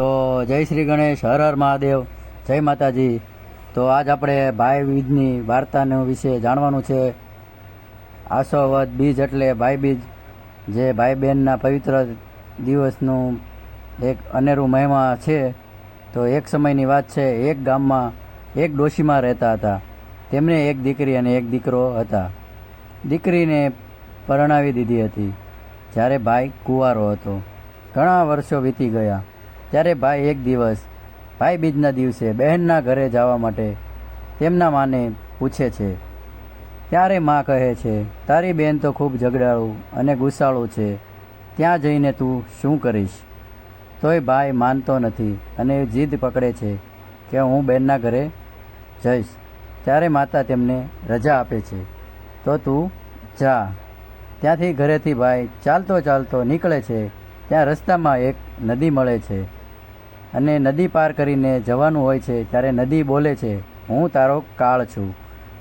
તો જય શ્રી ગણેશ, હર હર મહાદેવ, જય માતાજી. તો આજ આપણે ભાઈ બીજની વાર્તાનું વિશે જાણવાનું છે. આસોવદ બીજ એટલે ભાઈ બીજ, જે ભાઈ બહેનના પવિત્ર દિવસનું એક અનેરું મહિમા છે. તો એક સમયની વાત છે, એક ગામમાં એક ડોશીમાં રહેતા હતા. તેમને એક દીકરી અને એક દીકરો હતા. દીકરીને પરણાવી દીધી હતી. જ્યારે ભાઈ કુંવારો હતો. ઘણા વર્ષો વીતી ગયા. ત્યારે ભાઈ એક દિવસ ભાઈ બીજના દિવસે બહેનના ઘરે જવા માટે તેમના માને પૂછે છે ત્યારે માં કહે છે, તારી બહેન તો ખૂબ ઝઘડાળું અને ગુસ્સાળું છે, ત્યાં જઈને તું શું કરીશ? તોય ભાઈ માનતો નથી અને જીદ પકડે છે કે હું બહેનના ઘરે જઈશ, ત્યારે માતા તેમને રજા આપે છે. તો તું જા. ત્યાંથી ઘરેથી ભાઈ ચાલતો ચાલતો નીકળે છે, ત્યાં રસ્તામાં એક નદી મળે છે. અને નદી પાર કરીને જવાનું હોય છે, ત્યારે નદી બોલે છે, હું તારો કાળ છું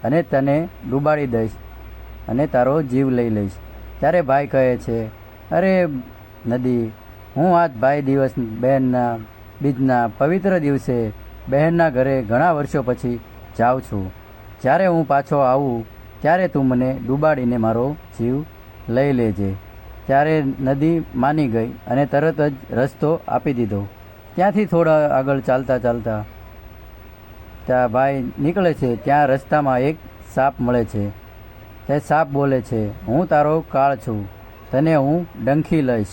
અને તને ડૂબાડી દઈશ અને તારો જીવ લઈ લઈશ. ત્યારે ભાઈ કહે છે, અરે નદી, હું આજ ભાઈ દિવસ બહેનના, બીજના પવિત્ર દિવસે બહેનના ઘરે ઘણા વર્ષો પછી જાઉં છું. જ્યારે હું પાછો આવું, ત્યારે તું મને ડૂબાડીને મારો જીવ લઈ લેજે. ત્યારે નદી માની ગઈ અને તરત જ રસ્તો આપી દીધો. ત્યાંથી થોડા આગળ ચાલતા ચાલતા ત્યાં ભાઈ નીકળે છે, ત્યાં રસ્તામાં એક સાપ મળે છે. તે સાપ બોલે છે, હું તારો કાળ છું, તને હું ડંખી લઈશ.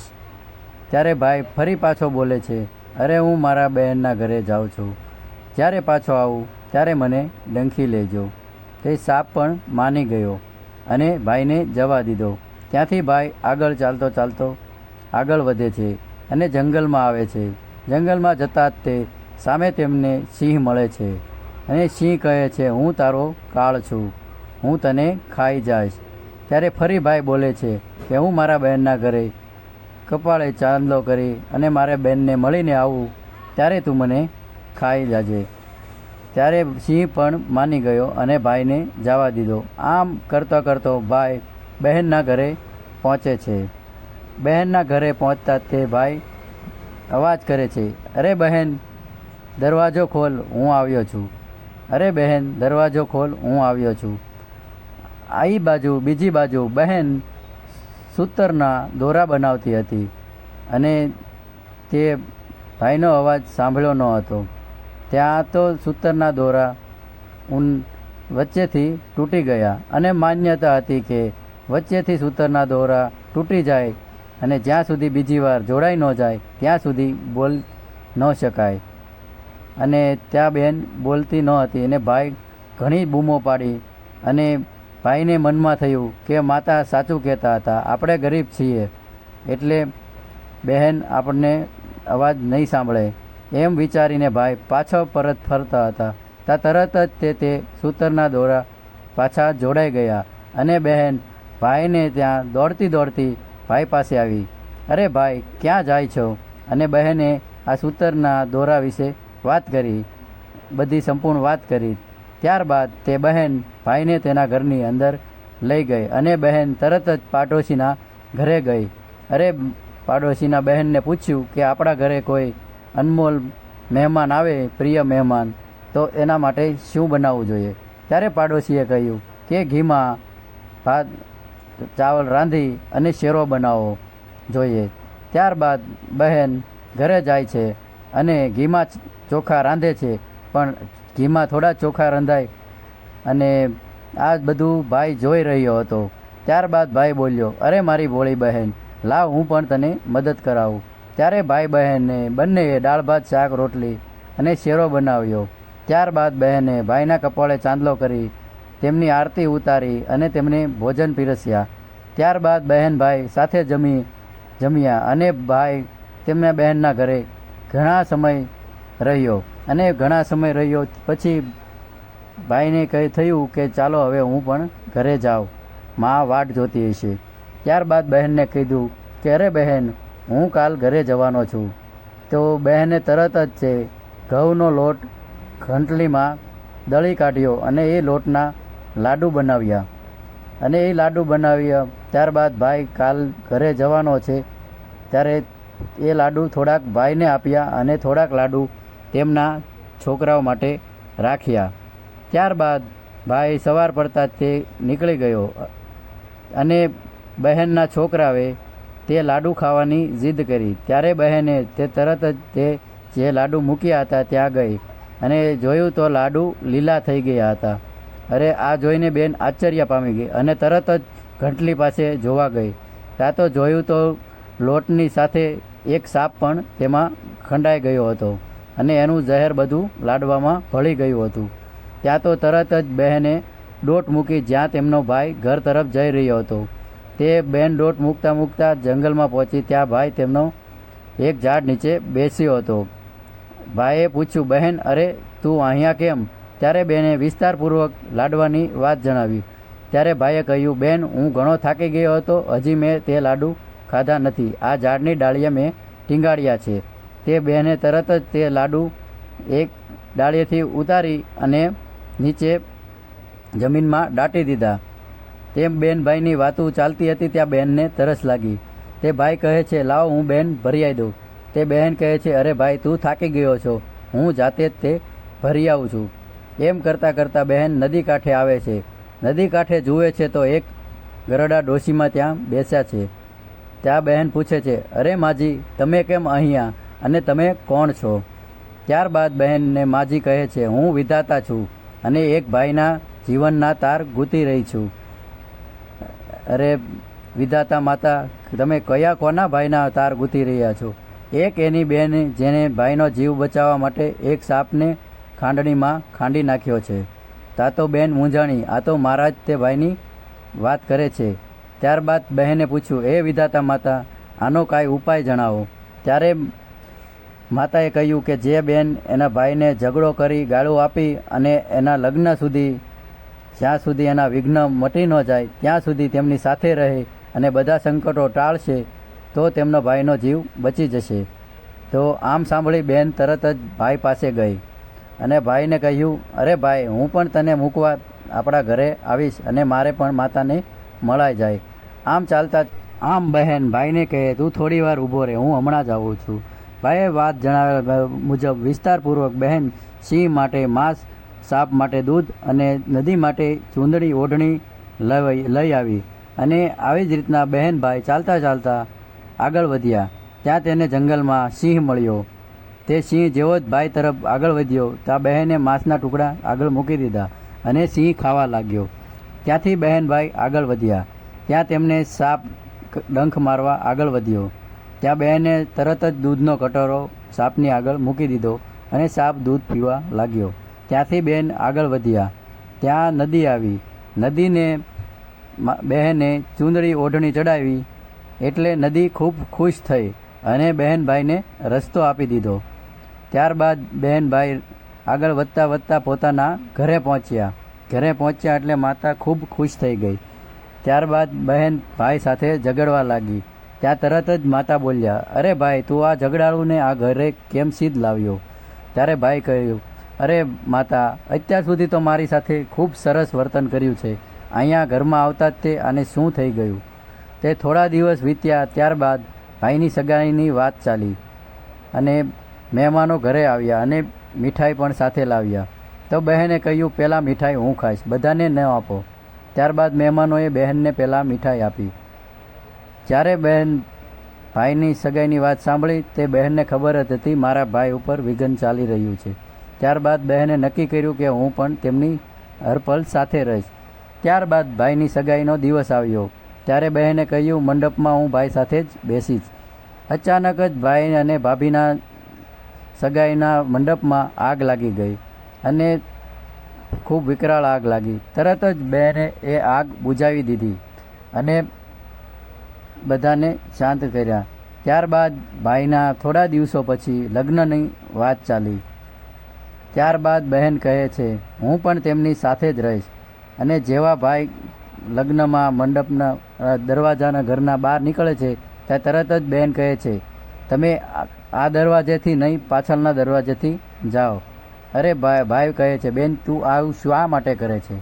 ત્યારે ભાઈ ફરી પાછો બોલે છે, અરે, હું મારા બહેનના ઘરે જાઉં છું. જ્યારે પાછો આવું, ત્યારે મને ડંખી લેજો. તે સાપ પણ માની ગયો અને ભાઈને જવા દીધો. ત્યાંથી ભાઈ આગળ ચાલતો ચાલતો આગળ વધે છે અને જંગલમાં આવે છે. જંગલમાં જતાં તે સામે તેમને સિંહ મળે છે અને સિંહ કહે છે, હું તારો કાળ છું. હું તને ખાઈ જઈશ. ત્યારે ફરી ભાઈ બોલે છે કે, હું મારા બહેનના ઘરે કપાળે ચાંદલો કરી અને મારા બહેનને મળીને આવું. ત્યારે તું મને ખાઈ જાજે. ત્યારે સિંહ પણ માની ગયો અને ભાઈને જવા દીધો. આમ કરતો કરતો ભાઈ બહેનના ઘરે પહોંચે છે. બહેનના ઘરે પહોંચતા તે ભાઈ અવાજ કરે છે, અરે બહેન, દરવાજો ખોલ, હું આવ્યો છું. અરે બહેન, દરવાજો ખોલ, હું આવ્યો છું. આઈ બાજુ, બીજી બાજુ, બહેન. સૂતરના દોરા બનાવતી હતી અને તે ભાઈનો અવાજ સાંભળ્યો ન હતો. ત્યાં તો સૂતરના દોરા ઊન વચ્ચેથી તૂટી ગયા અને માન્યતા હતી કે વચ્ચેથી સૂતરના દોરા તૂટી જાય અને જ્યાં સુધી બીજી વાર જોડાઈ ન જાય, ત્યાં સુધી બોલ ન શકાય. અને ત્યાં બેન બોલતી ન હતી અને ભાઈ ઘણી બૂમો પાડી અને ભાઈને મનમાં થયું કે માતા સાચું કહેતા હતા, આપણે ગરીબ છીએ. એટલે બહેન આપણને અવાજ નહીં સાંભળે. એમ વિચારીને ભાઈ પાછો પરત ફરતા હતા. ત્યાં તરત જ તે તે સૂતરના દોરા પાછા જોડાઈ ગયા અને બહેન ભાઈને ત્યાં દોડતી દોડતી ભાઈ પાસે આવી, અરે ભાઈ, ક્યાં જાય છો? અને બહેને આ સૂતરના દોરા વિશે વાત કરી, બધી સંપૂર્ણ વાત કરી. ત્યારબાદ તે બહેન ભાઈને તેના ઘરની અંદર લઈ ગઈ અને બહેન તરત જ પાડોશીના ઘરે ગઈ. અરે, પાડોશીના બહેનને પૂછ્યું કે આપણા ઘરે કોઈ અનમોલ મહેમાન આવે, પ્રિય મહેમાન, તો એના માટે શું બનાવવું જોઈએ? ત્યારે પાડોશીએ કહ્યું કે, ઘીમાં ભાત ચાવલ રાંધી અને શેરો બનાવવો જોઈએ. ત્યારબાદ બહેન ઘરે જાય છે અને ઘીમાં ચોખા રાંધે છે. પણ ઘીમાં થોડા ચોખા રંધાય અને આ બધું ભાઈ જોઈ રહ્યો હતો. ત્યારબાદ ભાઈ બોલ્યો, અરે મારી ભોળી બહેન, લાવ હું પણ તને મદદ કરાવું. ત્યારે ભાઈ બહેનને બંનેએ દાળ ભાત, શાક, રોટલી અને શેરો બનાવ્યો. ત્યારબાદ બહેને ભાઈના કપાળે ચાંદલો કરી તેમની આરતી ઉતારી અને તેમને ભોજન પીરસ્યા. ત્યારબાદ બહેન ભાઈ સાથે જમી જમ્યા અને ભાઈ તેમના બહેનના ઘરે ઘણા સમય રહ્યો અને ઘણા સમય રહ્યો પછી ભાઈને કહે થયું કે ચાલો હવે હું પણ ઘરે જાઉં. મા વાટ જોતી હશે. ત્યારબાદ બહેનને કીધું કે અરે બહેન, હું કાલ ઘરે જવાનો છું. તો બહેને તરત જ છે ઘઉંનો લોટ ઘંટલીમાં દળી કાઢ્યો અને એ લોટના લાડુ બનાવ્યા. અને એ લાડુ બનાવ્યા. ત્યારબાદ ભાઈ કાલ ઘરે જવાનો છે. ત્યારે એ લાડુ થોડાક ભાઈને આપ્યા અને થોડાક લાડુ તેમના છોકરાઓ માટે રાખ્યા. ત્યારબાદ ભાઈ સવાર પડતા તે નીકળી ગયો. અને બહેનના છોકરાએ તે લાડુ ખાવાની જીદ કરી. ત્યારે બહેને તે તરત જ તે જે લાડુ મૂક્યા હતા ત્યાં ગઈ. અને જોયું તો લાડુ લીલા થઈ ગયા હતા. અરે, આ જોઈને બેન આશ્ચર્ય પામી ગઈ અને તરત જ ઘંટલી પાસે જોવા ગઈ. ત્યાં તો જોયું તો લોટની સાથે એક સાપ પણ તેમાં ખંડાઈ ગયો હતો અને એનું ઝહેર બધું લાડવામાં ભળી ગયું હતું. ત્યાં તો તરત જ બહેને દોટ મૂકી જ્યાં તેમનો ભાઈ ઘર તરફ જઈ રહ્યો હતો. તે બેન દોટ મૂકતા મૂકતા જંગલમાં પહોંચી ત્યાં ભાઈ તેમનો એક ઝાડ નીચે બેસ્યો હતો. ભાઈએ પૂછ્યું, બહેન, અરે, તું અહીંયા કેમ? ત્યારે બેને વિસ્તારપૂર્વક લાડવાની વાત જણાવી. ત્યારે ભાઈએ કહ્યું, બેન, હું ઘણો થાકી ગયો હતો, હજી મેં તે લાડુ ખાધા નથી. આ ઝાડની ડાળીએ મેં ટીંગાડ્યા છે. તે બહેને તરત જ તે લાડુ એક ડાળીએથી ઉતારી અને નીચે જમીનમાં દાટી દીધા. તેમ બેન ભાઈની વાતો ચાલતી હતી, ત્યાં બહેનને તરસ લાગી. તે ભાઈ કહે છે, લાવ, હું બેન ભરિયાઈ દઉં. તે બહેન કહે છે, અરે ભાઈ, તું થાકી ગયો છો. હું જાતે જ તે ભરી આવું છું. એમ કરતાં કરતાં બહેન નદી કાંઠે આવે છે. નદી કાંઠે જુએ છે તો એક ગરડા ડોશીમાં ત્યાં બેસ્યા છે. ત્યાં બહેન પૂછે છે, અરે માજી, તમે કેમ અહીંયા? અને તમે કોણ છો? ત્યારબાદ બહેનને માજી કહે છે, હું વિધાતા છું અને એક ભાઈના જીવનના તાર ગૂંથી રહી છું. અરે વિધાતા માતા, તમે કયા કોના ભાઈના તાર ગૂંથી રહ્યા છો? એક એની બેન જેને ભાઈનો જીવ બચાવવા માટે એક સાપને ખાંડણીમાં ખાંડી નાખ્યો છે. તા બેન મૂંઝાણી, આ તો મારા જ તે ભાઈની વાત કરે છે. ત્યારબાદ બહેને પૂછ્યું, એ વિધાતા માતા, આનો કાંઈ ઉપાય જણાવો. ત્યારે માતાએ કહ્યું કે જે બેન એના ભાઈને ઝઘડો કરી ગાળો આપી અને એના લગ્ન સુધી, જ્યાં સુધી એના વિઘ્ન મટી ન જાય, ત્યાં સુધી તેમની સાથે રહે અને બધા સંકટો ટાળશે, તો તેમનો ભાઈનો જીવ બચી જશે. તો આમ સાંભળી બેન તરત જ ભાઈ પાસે ગઈ. અને ભાઈને કહ્યું, અરે ભાઈ, હું પણ તને મૂકવા આપણા ઘરે આવીશ અને મારે પણ માતાને મળાઈ જાય. આમ ચાલતા આમ બહેન, ભાઈને કહે, તું થોડી વાર ઊભો રહે હું હમણાં જ આવું છું. ભાઈએ વાત જણાવ્યા મુજબ વિસ્તારપૂર્વક, બહેન, સિંહ માટે માંસ, સાપ માટે દૂધ અને નદી માટે ચૂંદડી ઓઢણી લઈ લઈ આવી. અને આવી જ રીતના બહેન ભાઈ ચાલતા ચાલતા આગળ વધ્યા. ત્યાં તેને જંગલમાં સિંહ મળ્યો. તે સિંહ જેવો જ ભાઈ તરફ આગળ વધ્યો. ત્યાં બહેને માંસના ટુકડા આગળ મૂકી દીધા અને સિંહ ખાવા લાગ્યો. ત્યાંથી બહેનભાઈ આગળ વધ્યા. ત્યાં તેમને સાપ ડંખ મારવા આગળ વધ્યો. ત્યાં બહેને તરત જ દૂધનો કટોરો સાપની આગળ મૂકી દીધો અને સાપ દૂધ પીવા લાગ્યો. ત્યાંથી બહેન આગળ વધ્યા. ત્યાં નદી આવી. નદીને બહેને ચૂંદડી ઓઢણી ચડાવી એટલે નદી ખૂબ ખુશ થઈ અને બહેનભાઈને રસ્તો આપી દીધો. ત્યારબાદ બહેનભાઈ આગળ વધતા વધતા પોતાના ઘરે પહોંચ્યા. ઘરે પહોંચ્યા એટલે માતા ખૂબ ખુશ થઈ ગઈ. ત્યારબાદ બહેન ભાઈ સાથે ઝઘડવા લાગી. ત્યાં તરત જ માતા બોલ્યા, અરે ભાઈ, તું આ ઝઘડાળુને આ ઘરે કેમ સીધ લાવ્યો? ત્યારે ભાઈ કહ્યું, અરે માતા, અત્યાર સુધી તો મારી સાથે ખૂબ સરસ વર્તન કર્યું છે. અહીંયા ઘરમાં આવતા જ તે આને શું થઈ ગયું? તે થોડા દિવસ વીત્યા, ત્યારબાદ ભાઈની સગાઈની વાત ચાલી અને મહેમાનો ઘરે આવ્યા અને મીઠાઈ પણ સાથે લાવ્યા. તો બહેને કહ્યું પહેલાં મીઠાઈ હું ખાઈશ, બધાને ન આપો. ત્યારબાદ મહેમાનોએ બહેનને પહેલાં મીઠાઈ આપી. જ્યારે બહેન ભાઈની સગાઈની વાત સાંભળી, તે બહેનને ખબર જ હતી, મારા ભાઈ ઉપર વિઘન ચાલી રહ્યું છે. ત્યારબાદ બહેને નક્કી કર્યું કે હું પણ તેમની હરપલ સાથે રહીશ. ત્યારબાદ ભાઈની સગાઈનો દિવસ આવ્યો. ત્યારે બહેને કહ્યું, મંડપમાં હું ભાઈ સાથે જ બેસીશ. અચાનક જ ભાઈ અને ભાભીના સગાઈના મંડપમાં આગ લાગી ગઈ અને ખૂબ વિકરાળ આગ લાગી. તરત જ બહેને એ આગ બુઝાવી દીધી અને બધાને શાંત કર્યા. ત્યારબાદ ભાઈના થોડા દિવસો પછી લગ્નની વાત ચાલી. ત્યારબાદ બહેન કહે છે, હું પણ તેમની સાથે જ રહીશ. અને જેવા ભાઈ લગ્નમાં મંડપના દરવાજાના ઘરના બહાર નીકળે છે, ત્યાં તરત જ બહેન કહે છે, તમે આ- દરવાજેથી નહીં, પાછળના દરવાજેથી જાઓ. અરે ભાઈ ભાઈ કહે છે, બેન, તું આવું શા માટે કરે છે?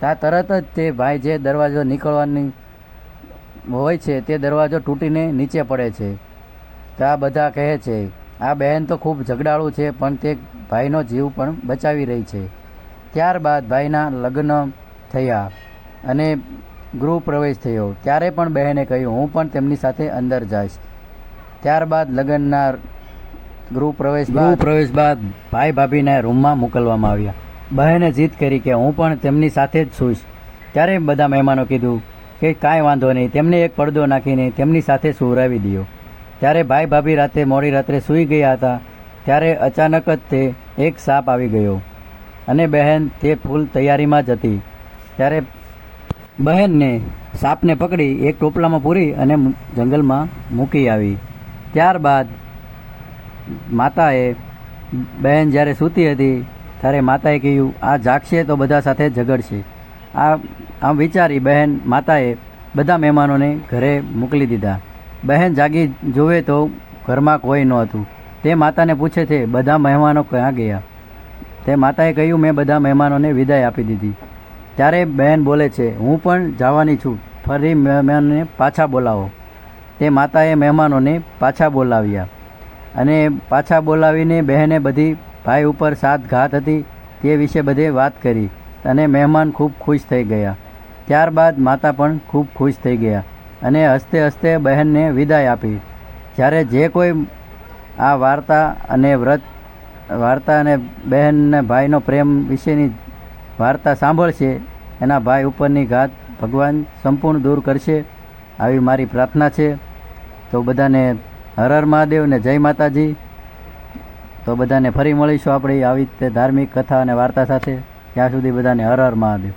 ત્યાં તરત જ તે ભાઈ જે દરવાજો નીકળવાની હોય છે, તે દરવાજો તૂટીને નીચે પડે છે. તા બધા કહે છે, આ બહેન તો ખૂબ ઝઘડાળુ છે, પણ તે ભાઈનો જીવ પણ બચાવી રહી છે. ત્યારબાદ ભાઈના લગ્ન થયા અને ગૃહ પ્રવેશ થયો. ત્યારે પણ બહેને કહ્યું, હું પણ તેમની સાથે અંદર જઈશ. ત્યારબાદ લગ્નના ગૃહ પ્રવેશ ગૃહ પ્રવેશ બાદ ભાઈ ભાભીને રૂમમાં મોકલવામાં આવ્યા. બહેને જીદ કરી કે હું પણ તેમની સાથે જ સૂઈશ. ત્યારે બધા મહેમાનો કીધું કે કાંઈ વાંધો નહીં, તેમને એક પડદો નાખીને તેમની સાથે સુવરાવી દીધો ત્યારે ભાઈ ભાભી રાતે મોડી રાત્રે સૂઈ ગયા હતા, ત્યારે અચાનક જ તે એક સાપ આવી ગયો અને બહેન તે ફૂલ તૈયારીમાં જ હતી. ત્યારે બહેનને સાપને પકડી એક ટોપલામાં પૂરી અને જંગલમાં મૂકી આવી. ત્યારબાદ માતાએ બહેન જ્યારે સૂતી હતી, ત્યારે માતાએ કહ્યું, આ જાગશે તો બધા સાથે ઝઘડશે. આ આમ વિચારી બહેન માતાએ બધા મહેમાનોને ઘરે મોકલી દીધા. બહેન જાગી જોવે તો ઘરમાં કોઈ નહોતું તે માતાને પૂછે છે, બધા મહેમાનો ક્યાં ગયા? તે માતાએ કહ્યું, મેં બધા મહેમાનોને વિદાય આપી દીધી. ત્યારે બહેન બોલે છે, હું પણ જવાની છું. ફરી મહેમાનને પાછા બોલાવો. તે માતાએ મહેમાનોને પાછા બોલાવ્યા અને પાછા બોલાવીને બહેને બધી ભાઈ ઉપર સાત ઘાત હતી તે વિશે બધે વાત કરી અને મહેમાન ખૂબ ખુશ થઈ ગયા. ત્યારબાદ માતા પણ ખૂબ ખુશ થઈ ગયા અને હસતે હસતે બહેનને વિદાય આપી. જ્યારે જે કોઈ આ વાર્તા અને વ્રત, વાર્તા અને બહેનને ભાઈનો પ્રેમ વિશેની વાર્તા સાંભળશે, એના ભાઈ ઉપરની ઘાત ભગવાન સંપૂર્ણ દૂર કરશે, આવી મારી પ્રાર્થના છે. તો બધાને હર હર મહાદેવ ને જય માતાજી. તો બધાને ફરી મળીશું આપણી આવી રીતે ધાર્મિક કથા અને વાર્તા સાથે. ત્યાં સુધી બધાને હર હર મહાદેવ.